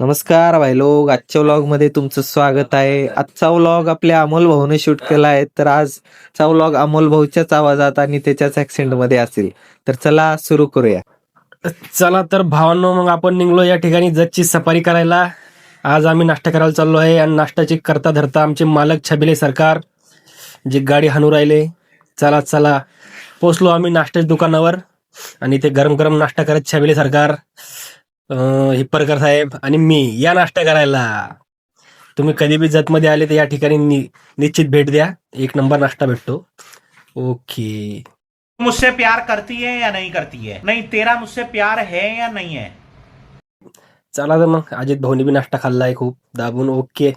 नमस्कार भाई लोक आजच्या व्लॉगमध्ये तुमचं स्वागत आहे. आजचा व्लॉग आपल्या अमोल भाऊने शूट केला आहे. तर आजचा व्लॉग अमोल भाऊच्याच आवाजात आणि त्याच्याच ऍक्सेंटमध्ये असेल. तर चला सुरू करूया. चला तर भावांनो मग आपण निघलो या ठिकाणी जतची सफारी करायला. आज आम्ही नाश्ता करायला चाललो आहे आणि नाश्त्याची करता धरता आमचे मालक छबिले सरकार जे गाडी हाणू राहिले. चला चला. पोचलो आम्ही नाश्त्याच्या दुकानावर आणि ते गरम गरम नाश्ता करत छबिले सरकार. अं, हिप्परकर साहेब आणि मी या नाश्ता करायला. तुम्ही कधी बी जतमध्ये आले तर या ठिकाणी नि- निश्चित भेट द्या. एक नंबर नाश्ता भेटतो. ओके. मुझसे प्यार करती है या नहीं करती है? नहीं तेरा मुझसे प्यार है या नहीं है? चला तर मग. अजित भाऊनी बी नाश्ता खाल्लाय खूप. दाबून ओके.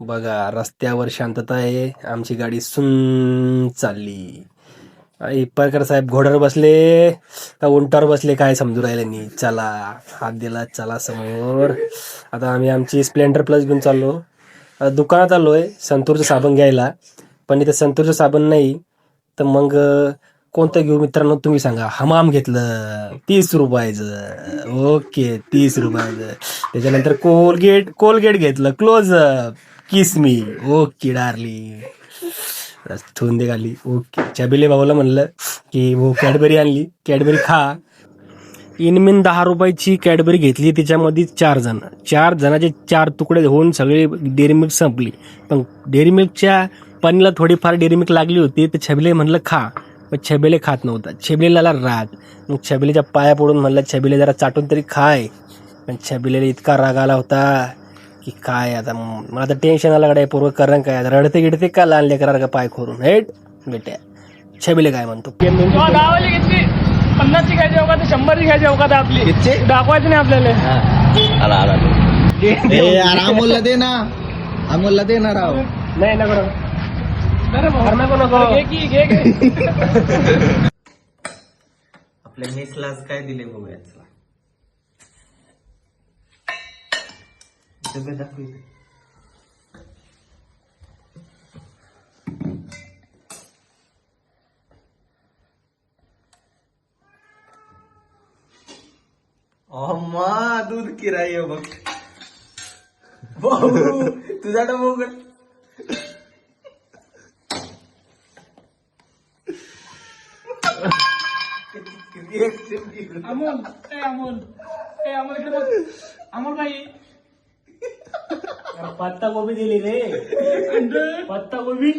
बघा रस्त्यावर शांतता आहे. आमची गाडी सुन चालली. आई परकर साहेब घोड्यावर बसले. का उंटावर बसले? काय समजू राहिले नाही. चला हात दिला चला समोर. आता आम्ही आमची स्प्लेंडर प्लस घेऊन चाललो. दुकानात दुकानात आलोय संतूरचं साबण घ्यायला. पण इथे संतूरचं साबण नाही. तर मग कोणतं घेऊ मित्रांनो? तुम्ही सांगा. हमाम घेतलं तीस रुपयाचं. ओके तीस रुपयाचं. त्याच्यानंतर कोलगेट कोलगेट घेतलं. क्लोजअप किसमी ओके डार्ली ठेवून दे खाली. ओके. चबिले भाऊला म्हणलं की हो कॅडबरी आणली. कॅडबरी खा. इनमिन दहा रुपयाची कॅडबरी घेतली. त्याच्यामध्ये चार जण. चार जणाचे चार तुकडे होऊन सगळे डेअरी मिल्क संपली. पण डेअरी मिल्कच्या पनीला थोडीफार डेअरी मिल्क लागली होती. तर छबिले म्हणलं खा. पण छबिले खात नव्हता. छबिलेला राग. मग छबिलेच्या पाया पडून म्हणलं छबिले जरा चाटून तरी खाय. पण छबिलेला इतका राग आला होता. की काय आता? म- मला आता टेन्शन आलं कडे पूर्व करण काय? आता रडते गिडते का लहान लेकरा का पाय खोरून हेट बेट्या. छबिले काय म्हणतो? घेतली. पन्नासची घ्यायची अवकात शंभरची घ्यायची अवकात आपली. दाखवायची नाही आपल्याला. अमोलला दे ना. अमोलला दे ना राव. नाही नको नको. आपल्या मेसला आज काय दिले बघूया डबे दाखव अम्मा दूध किराय बघ. भाऊ तुझा डबा उघड अमोल ए अमोल. ए अमोल इकडे बघ. अमोल बाई पत्ता गोबी दिली रे पत्ता गोबी